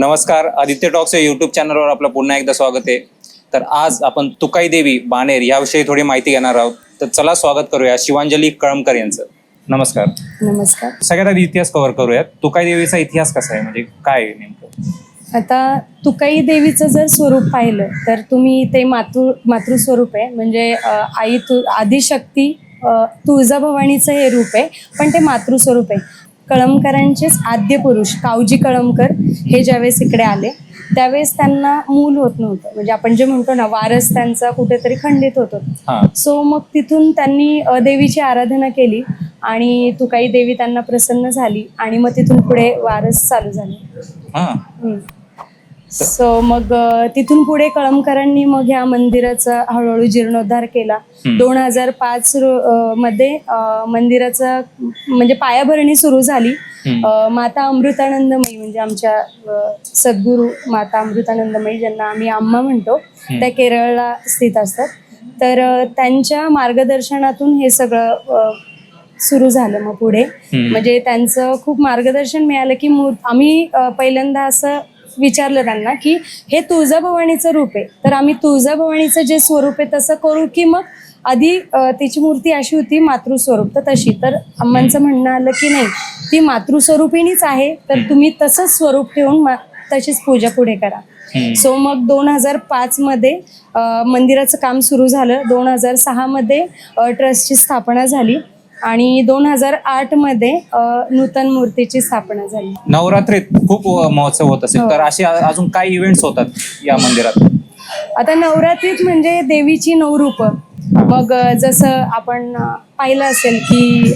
नमस्कार आदित्य टॉक्स या युट्यूब चॅनलवर आपलं पुन्हा एकदा स्वागत आहे. तर आज आपण तुकाई देवी बाणेर याविषयी थोडी माहिती घेणार आहोत. तर चला स्वागत करूया शिवांजली कळमकर यांचं. नमस्कार. नमस्कार. सगळ्यात आधी इतिहास कव्हर करूयात. तुकाई देवीचा इतिहास कसा आहे? म्हणजे काय आहे नेमकं? आता तुकाई देवीचं जर स्वरूप पाहिलं तर तुम्ही ते मातृ मातृस्वरूप आहे. म्हणजे आई तु आदिशक्ती तुळजाभवानीचं हे रूप आहे पण ते मातृस्वरूप आहे. कळमकरांचेच आद्य पुरुष कावजी कळमकर हे ज्यावेळेस इकडे आले त्यावेळेस त्यांना मूल होत नव्हतं. म्हणजे आपण जे म्हणतो ना वारस त्यांचा कुठेतरी खंडित होत हां. सो मग तिथून त्यांनी देवीची आराधना केली आणि तुकाई देवी त्यांना प्रसन्न झाली आणि मग तिथून पुढे वारस चालू झाले. हां. सो मग तिथून पुढे कळमकरांनी मग ह्या मंदिराचा हळूहळू जीर्णोद्धार केला. दोन हजार पाच मध्ये मंदिराचा म्हणजे पायाभरणी सुरू झाली. माता अमृतानंदमयी म्हणजे आमच्या सद्गुरू माता अमृतानंदमयी ज्यांना आम्ही आम्मा म्हणतो त्या केरळला स्थित असतात. तर त्यांच्या मार्गदर्शनातून हे सगळं सुरू झालं मग पुढे. म्हणजे त्यांचं खूप मार्गदर्शन मिळालं की आम्ही पहिल्यांदा असं विचारलं त्यांना की हे तुळजाभवानीचं रूप आहे. तर आम्ही तुळजाभवानीचं जे स्वरूप आहे तसं करू की मग आधी तिची मूर्ती अशी होती मातृस्वरूप. तर तशी. तर अम्मांचं म्हणणं आलं की नाही ती मातृस्वरूपिणीच आहे तर तुम्ही तसंच स्वरूप ठेवून मा- तशीच पूजा पुढे करा. सो मग दोन हजार पाचमध्ये अ, मंदिराचं काम सुरू झालं. दोन हजार सहामध्ये अ, ट्रस्टची स्थापना झाली. आणि दोन हजार आठमध्ये अ, नूतन मूर्तीची स्थापना झाली. नवरात्रीत खूप महोत्सव होत असेल. हो. तर असे अजून काय इव्हेंट्स होतात या मंदिरात? आता नवरात्रीत म्हणजे देवीची नऊ रूपं. मग जसं आपण पाहिलं असेल की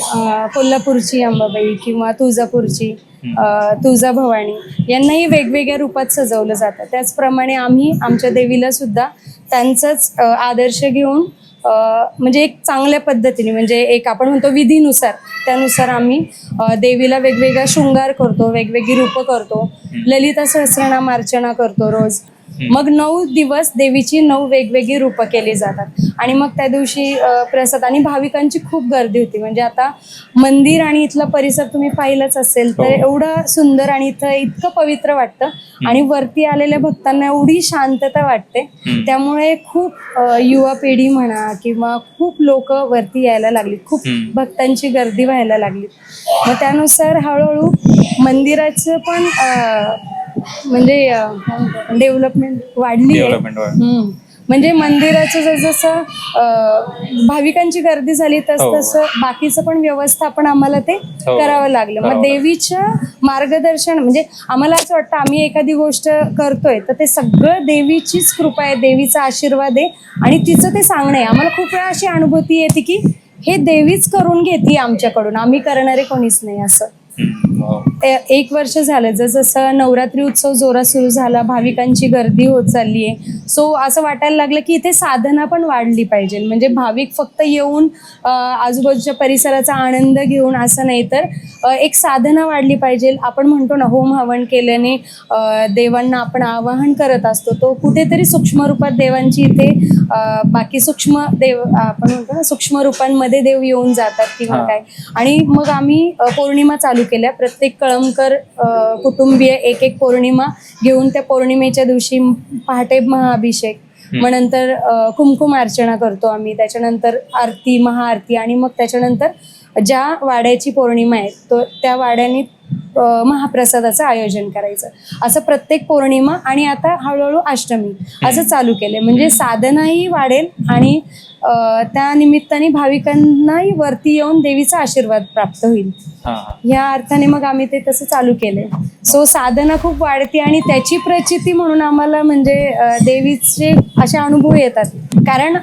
कोल्हापूरची अंबाबाई किंवा तुळजापूरची अ, तुळजाभवानी यांनाही वेगवेगळ्या रूपात सजवलं जातं. त्याचप्रमाणे आम्ही आमच्या देवीला सुद्धा त्यांचंच आदर्श घेऊन म्हणजे एक चांगल्या पद्धतीने म्हणजे एक आपण म्हणतो विधीनुसार त्यानुसार आम्ही देवीला वेगवेगळा शृंगार करतो वेगवेगळी रूपं करतो. ललिता सहस्रनाम अर्चना करतो रोज. मग नऊ दिवस देवीची नऊ वेगवेगळी रूपं केली जातात. आणि मग त्या दिवशी प्रसाद आणि भाविकांची खूप गर्दी होती. म्हणजे आता मंदिर आणि इथला परिसर तुम्ही पाहिलंच असेल तर हो. एवढं सुंदर आणि इथं इतकं पवित्र वाटतं. आणि वरती आलेल्या भक्तांना एवढी शांतता वाटते. त्यामुळे खूप युवा पिढी म्हणा किंवा खूप लोक वरती यायला लागली. खूप. भक्तांची गर्दी व्हायला लागली. मग त्यानुसार हळूहळू मंदिराचं पण म्हणजे डेव्हलपमेंट वाढली आहे. डेव्हलपमेंट हम्म. म्हणजे मंदिराचं जसजसं भाविकांची गर्दी झाली तस हो. तसं बाकीचं पण व्यवस्थापन आम्हाला ते हो. करावं लागलं. मग देवीचं मार्गदर्शन म्हणजे आम्हाला असं वाटतं आम्ही एखादी गोष्ट करतोय तर ते सगळं देवीचीच कृपा आहे देवीचा आशीर्वाद आहे. आणि तिचं ते सांगणं आहे. आम्हाला खूप वेळा अशी अनुभूती येते की हे देवीच करून घेते आमच्याकडून. आम्ही करणारे कोणीच नाही असं. एक वर्ष झालं जसं नवरात्री उत्सव जोरात सुरू झाला भाविकांची गर्दी होत चालली आहे सो असं वाटायला लागलं की इथे साधना पण वाढली पाहिजे. म्हणजे भाविक फक्त येऊन आजूबाजूच्या परिसराचा आनंद घेऊन असं नाही तर एक साधना वाढली पाहिजे. आपण म्हणतो ना होम हवन केल्याने देवांना आपण आवाहन करत असतो. तो कुठेतरी सूक्ष्म रूपात देवांची इथे बाकी सूक्ष्म देव आपण म्हणतो ना सूक्ष्म रूपांमध्ये देव येऊन जातात किंवा. काय. आणि मग आम्ही पौर्णिमा चालू केल्या. प्रत्येक कळमकर कुटुंबीय एक एक पौर्णिमा घेऊन त्या पौर्णिमेच्या दिवशी पहाटे महाअभिषेक. मग नंतर कुमकुम अर्चना करतो आम्ही. त्याच्यानंतर आरती महाआरती आणि मग त्याच्यानंतर ज्या वाड्याची पौर्णिमा आहे तो त्या वाड्याने महाप्रसादाचं आयोजन करायचं. असं प्रत्येक पौर्णिमा आणि आता हळूहळू अष्टमी असं चालू केलंय. म्हणजे साधनाही वाढेल आणि त्या निमित्ताने भाविकांनाही वरती येऊन देवीचा आशीर्वाद प्राप्त होईल. हा, हा. या अर्थाने मग आम्ही ते तसं चालू केलंय. सो साधना खूप वाढते आणि त्याची प्रचिती म्हणून आम्हाला म्हणजे देवीचे असे अनुभव येतात. कारण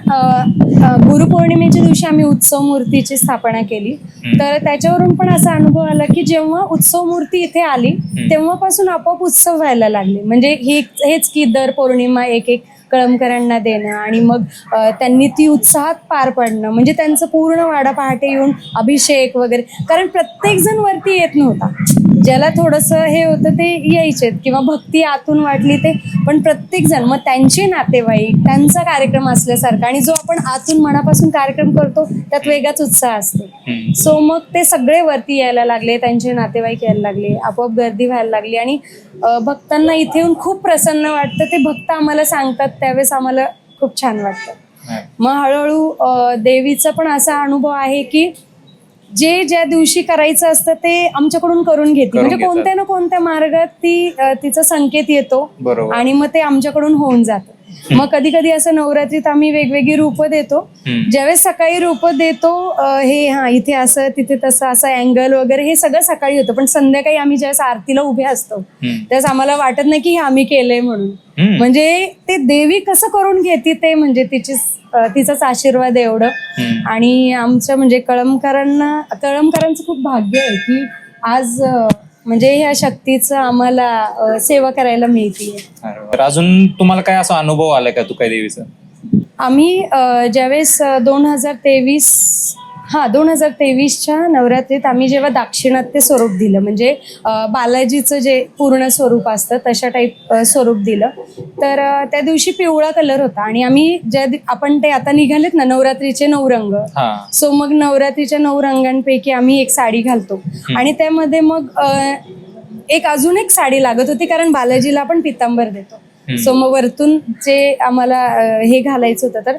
गुरुपौर्णिमेच्या दिवशी आम्ही उत्सव मूर्तीची स्थापना केली. तर त्याच्यावरून पण असा अनुभव आला की जेव्हा उत्सव मूर्ती इथे आली तेव्हापासून आपोआप उत्सव व्हायला लागले. म्हणजे हे हेच की दर पौर्णिमा एक एक. कळमकरांना देणं आणि मग त्यांनी ती उत्साहात पार पाडणं. म्हणजे त्यांचं पूर्ण वाडा पहाटे येऊन अभिषेक वगैरे. कारण प्रत्येक जण वरती येत नव्हता. ज्याला थोडंसं हे होतं ते यायचेत किंवा भक्ती आतून वाटली ते. पण प्रत्येक जण मग त्यांचे नातेवाईक त्यांचा कार्यक्रम असल्यासारखा आणि जो आपण आतून मनापासून कार्यक्रम करतो त्यात वेगळाच उत्साह असतो. सो मग ते सगळे वरती यायला लागले त्यांचे नातेवाईक यायला लागले आपोआप गर्दी व्हायला लागली आणि भक्तांना इथे येऊन खूप प्रसन्न वाटतं. ते भक्त आम्हाला सांगतात त्यावेळेस आम्हाला खूप छान वाटतं. मग हळूहळू देवीचा पण असा अनुभव आहे की जे ज्या दिवशी करायचं असतं ते आमच्याकडून करून घेते म्हणजे. कोणत्या ना कोणत्या मार्गात ती तिचा संकेत येतो आणि मग ते आमच्याकडून होऊन जातं. मग कधी कधी असं नवरात्रीत आम्ही वेगवेगळी रूपं देतो. ज्यावेळेस सकाळी रूपं देतो हे हा इथे असं तिथे तसं असं अँगल वगैरे हे सगळं सकाळी होतं पण संध्याकाळी आम्ही ज्यावेळेस आरतीला उभे असतो. त्यावेळेस आम्हाला वाटत नाही की हे आम्ही केलंय म्हणून. म्हणजे ते देवी कसं करून घेते ते म्हणजे तिची तिचाच आशीर्वाद आहे एवढं. आणि आमच्या म्हणजे कळमकरांना कळमकरांचं खूप भाग्य आहे की आज म्हणजे ह्या शक्तीचं आम्हाला अ, सेवा करायला मिळते अरे वा. तर अजून तुम्हाला काय असा अनुभव आलाय का तुकाई देवीचा आम्ही अ, ज्यावेळेस दोन हजार तेवीस हा दोन हजार तेवीसच्या नवरात्रीत आम्ही जेव्हा दाक्षिणात्य स्वरूप दिलं म्हणजे बालाजीचं जे पूर्ण स्वरूप असतं तशा टाईप स्वरूप दिलं. तर त्या दिवशी पिवळा कलर होता आणि आम्ही ज्या आपण ते आता निघालेत ना नवरात्रीचे नऊ रंग. सो मग नवरात्रीच्या नऊ रंगांपैकी आम्ही एक साडी घालतो. आणि त्यामध्ये मग एक अजून एक साडी लागत होती कारण बालाजीला आपण पितांबर देतो. सो मग वरतून जे आम्हाला हे घालायचं होतं तर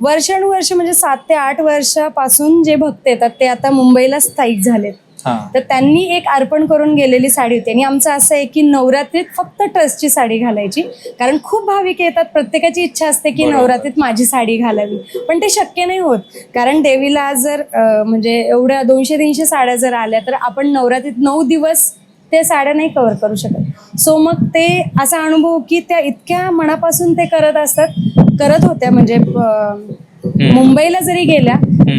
वर्षानुवर्ष म्हणजे सात ते आठ वर्षापासून जे भक्त येतात ते आता मुंबईला स्थायिक झालेत. हा. तर त्यांनी एक अर्पण करून गेलेली साडी होती. आणि आमचं असं आहे की नवरात्रीत फक्त ट्रस्टची साडी घालायची. कारण खूप भाविक येतात. प्रत्येकाची इच्छा असते की. नवरात्रीत माझी साडी घालावी. पण ते शक्य नाही होत. कारण देवीला जर म्हणजे एवढ्या दोनशे तीनशे साड्या जर आल्या तर आपण नवरात्रीत नऊ दिवस ते साड्या नाही कव्हर करू शकत. सो मग ते असा अनुभव की त्या इतक्या मनापासून ते करत असतात. करत होत्या म्हणजे मुंबईला जरी गेल्या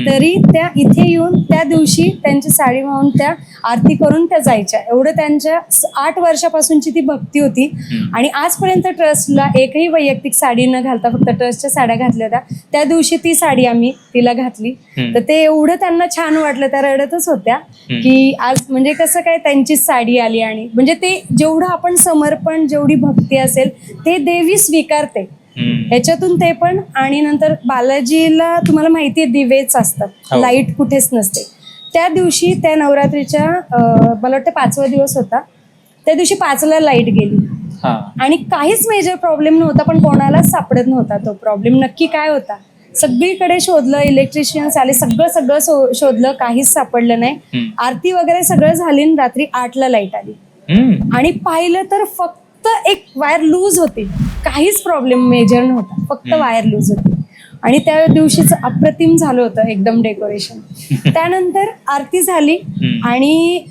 तरी त्या इथे येऊन त्या दिवशी त्यांची साडी वाहून त्या आरती करून त्या जायच्या. एवढं त्यांच्या आठ वर्षापासूनची ती भक्ती होती. आणि आजपर्यंत ट्रस्टला एकही वैयक्तिक साडी न घालता फक्त ट्रस्टच्या साड्या घातल्या होत्या त्या दिवशी ती साडी आम्ही तिला घातली. तर ते एवढं त्यांना छान वाटलं त्या रडतच होत्या की आज म्हणजे कसं काय त्यांचीच साडी आली आणि म्हणजे ते जेवढं आपण समर्पण जेवढी भक्ती असेल ते देवी स्वीकारते. ह्याच्यातून ते पण आणि नंतर बालाजीला तुम्हाला माहिती आहे दिवेच असतात. हो. लाइट कुठेच नसते. त्या दिवशी त्या नवरात्रीच्या मला वाटतं पाचवा दिवस होता. त्या दिवशी पाचला लाइट गेली. आणि काहीच मेजर प्रॉब्लेम नव्हता पण कोणालाच सापडत नव्हता तो प्रॉब्लेम नक्की काय होता? सगळीकडे शोधलं इलेक्ट्रिशियन्स आले सगळं सगळं शोधलं काहीच सापडलं नाही. आरती वगैरे सगळं झाली रात्री आठला लाइट आली. आणि पाहिलं तर फक्त एक वायर लूज होती काहीच प्रॉब्लेम मेजर नव्हता फक्त वायर लूज होती आणि त्या दिवशीच अप्रतिम झालं होतं एकदम डेकोरेशन त्यानंतर आरती झाली आणि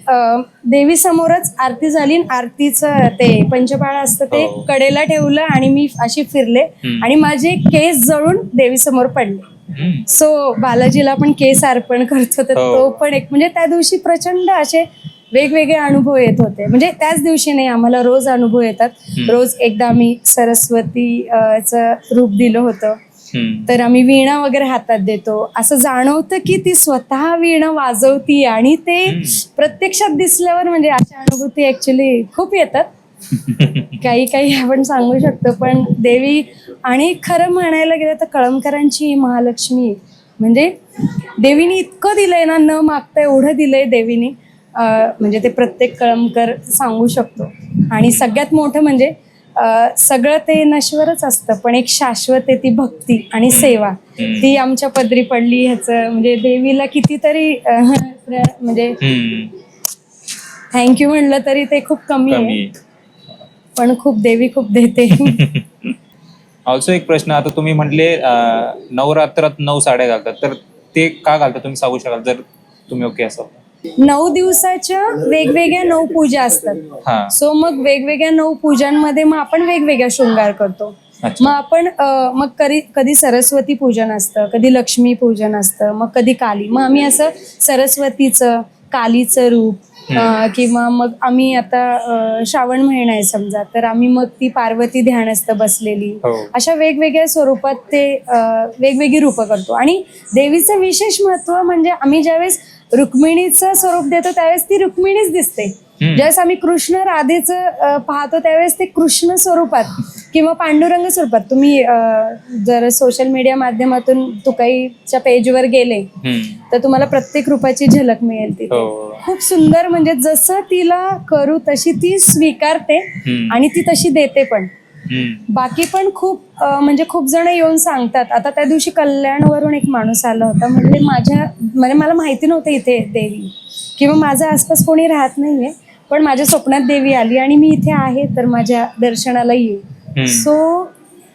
देवी समोरच आरती झाली आणि आरतीचं ते पंचपाळ असतं ते हो. कडेला ठेवलं आणि मी अशी फिरले. आणि माझे केस जळून देवी समोर पडले. सो बालाजीला पण केस अर्पण करत होते हो. तो पण एक म्हणजे त्या दिवशी प्रचंड असे वेगवेगळे अनुभव येत होते. म्हणजे त्याच दिवशी नाही आम्हाला रोज अनुभव येतात. रोज एकदा आम्ही सरस्वती रूप दिलं होतं. तर आम्ही वीणा वगैरे हातात देतो. असं जाणवतं की ती स्वतः वीणा वाजवती आणि ते प्रत्यक्षात दिसल्यावर म्हणजे अशा अनुभूती ऍक्च्युली खूप येतात. काही काही आपण सांगू शकतो पण देवी आणि खरं म्हणायला गेलं तर कळमकरांची महालक्ष्मी. म्हणजे देवीने इतकं दिलंय ना न मागता एवढं दिलंय देवीने. म्हणजे ते प्रत्येक कळमकर सांगू शकतो. आणि सगळ्यात मोठं म्हणजे सगळं ते नश्वरच असतं पण एक शाश्वत आहे ती भक्ती आणि सेवा. ती आमच्या पदरी पडली ह्याचं म्हणजे देवीला कितीतरी म्हणजे. थँक्यू म्हणलं तरी ते खूप कमी आहे. पण खूप देवी खूप देते. ऑल्सो एक प्रश्न आता तुम्ही म्हटले अं, नवरात्रात नऊ साड्या घालतात तर ते का घालतात तुम्ही सांगू शकाल जर तुम्ही ओके असाल. नऊ दिवसाच्या वेगवेगळ्या नऊ पूजा असतात. हा. सो मग वेगवेगळ्या नऊ पूजांमध्ये मग आपण वेगवेगळा शृंगार करतो. मग आपण मग कधी कधी सरस्वती पूजन असतं कधी लक्ष्मी पूजन असतं मग कधी काली. मग आम्ही असं सरस्वतीचं कालीचं रूप किंवा मग आम्ही आता श्रावण महिना आहे समजा तर आम्ही मग ती पार्वती ध्यानस्थ बसलेली. हो. अशा वेगवेगळ्या स्वरूपात ते वेगवेगळी रूपं करतो. आणि देवीचं विशेष महत्त्व म्हणजे आम्ही ज्यावेळेस रुक्मिणीचं स्वरूप देतो त्यावेळेस ती रुक्मिणीच दिसते. ज्यावेळेस आम्ही कृष्ण राधेचं पाहतो त्यावेळेस ते कृष्ण स्वरूपात किंवा पांडुरंग स्वरूपात तुम्ही जर सोशल मीडिया माध्यमातून तुकाईच्या पेजवर गेले. तर तुम्हाला प्रत्येक रूपाची झलक मिळेल तिथे हो खूप सुंदर म्हणजे जसं तिला करू तशी ती स्वीकारते. आणि ती तशी देते पण. बाकी पण खूप म्हणजे खूप जण येऊन सांगतात. आता त्या दिवशी कल्याणवरून एक माणूस आला होता. म्हणजे माझ्या म्हणजे मला माहिती नव्हतं इथे देवी. किंवा माझ्या आसपास कोणी राहत नाहीये. पण माझ्या स्वप्नात देवी आली आणि मी इथे आहे तर माझ्या दर्शनाला ये हम्म. सो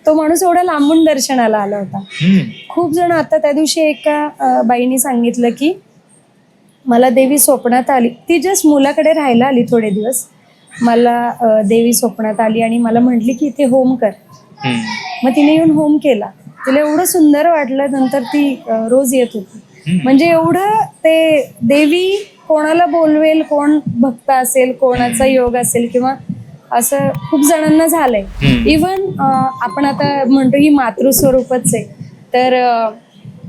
तो माणूस एवढा लांबून दर्शनाला आला होता. खूप जण आता त्या दिवशी एका बाईने सांगितलं की मला देवी स्वप्नात आली. ती जस्ट मुलाकडे राहायला आली थोडे दिवस. मला देवी स्वप्नात आली आणि मला म्हटली की इथे होम कर. मग तिने येऊन होम केला. तिला एवढं सुंदर वाटलं नंतर ती रोज येत होती. म्हणजे एवढं ते देवी कोणाला बोलवेल कोण भक्त असेल कोणाचा योग असेल किंवा असं खूप जणांना झालंय. इवन आपण आता म्हणतो ही मातृस्वरूपच आहे. तर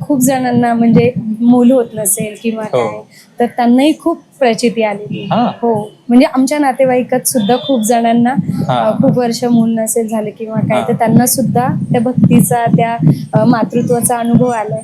खूप जणांना म्हणजे मूल होत नसेल किंवा हो. काय तर त्यांनाही खूप प्रचिती आलेली हा. हो म्हणजे आमच्या नातेवाईकात सुद्धा खूप जणांना हा. अं, खूप वर्ष मूल नसेल झाले किंवा काय हा. तर त्यांना सुद्धा त्या भक्तीचा त्या अं, मातृत्वाचा अनुभव आलाय.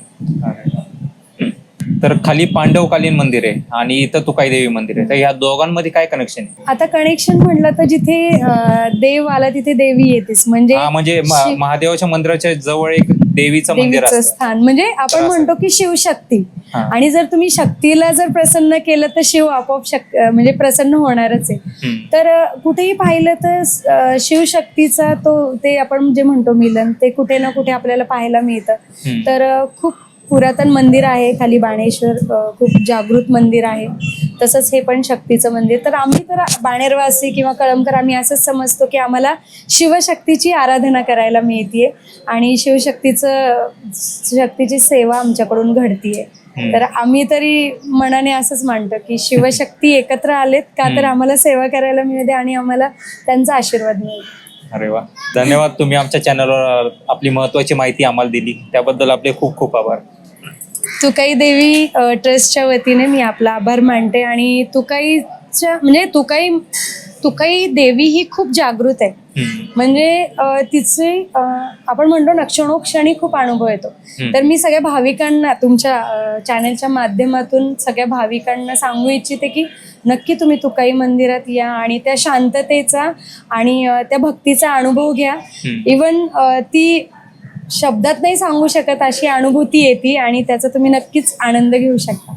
तर खाली पांडवकालीन मंदिर आहे आणि इथं तुकाई देवी मंदिर आहे तर ह्या दोघांमध्ये काय कनेक्शन आहे आता कनेक्शन म्हटलं तर जिथे अं, देव आला तिथे देवी येतेस म्हणजे हा म्हणजे म- शिव- महादेवाच्या मंदिराच्या जवळ एक देवीचं मंदिर देवीचं असतं स्थान म्हणजे आपण असं. म्हणतो की शिवशक्ती हा. आणि जर तुम्ही शक्तीला जर प्रसन्न केलं तर शिव आपोआप शक अं, म्हणजे प्रसन्न होणारच आहे हम्म. तर अं, कुठेही पाहिलं तर अं, शिवशक्तीचा तो ते आपण जे म्हणतो मिलन ते कुठे ना कुठे आपल्याला पाहायला मिळतं हम्म. तर अं, खूप पुरातन मंदिर आहे खाली बाणेश्वर अं, खूप जागृत मंदिर आहे तसंच हे पण शक्तीचं मंदिर. तर आम्ही तर बाणेरवासी किंवा कळमकर आम्ही असंच समजतो की आम्हाला शिवशक्तीची आराधना करायला मिळतीये आणि शिवशक्तीचं शक्तीची सेवा आमच्याकडून घडतीये. तर आम्ही तरी मनाने असंच मानतो की शिवशक्ती एकत्र आलेत का तर. आम्हाला सेवा करायला मिळते आणि आम्हाला त्यांचा आशीर्वाद मिळेल अरे वा. धन्यवाद तुम्ही आमच्या चॅनलवर आपली महत्वाची माहिती आम्हाला दिली. त्याबद्दल आपले खूप खूप आभार. तुकाई देवी ट्रस्टच्या वतीने मी आपला आभार मानते आणि तुकाईच्या म्हणजे तुकाई तुकाई देवी ही खूप जागृत आहे. म्हणजे तिचे आपण म्हणतो ना क्षणोक्षणी खूप अनुभव येतो. तर मी सगळ्या भाविकांना तुमच्या चॅनलच्या माध्यमातून सगळ्या भाविकांना सांगू इच्छिते की नक्की तुम्ही तुकाई मंदिरात या आणि त्या शांततेचा आणि त्या भक्तीचा अनुभव घ्या. इवन ती शब्दात नाही सांगू शकत अशी अनुभूती येते आणि त्याचा तुम्ही नक्कीच आनंद घेऊ शकता.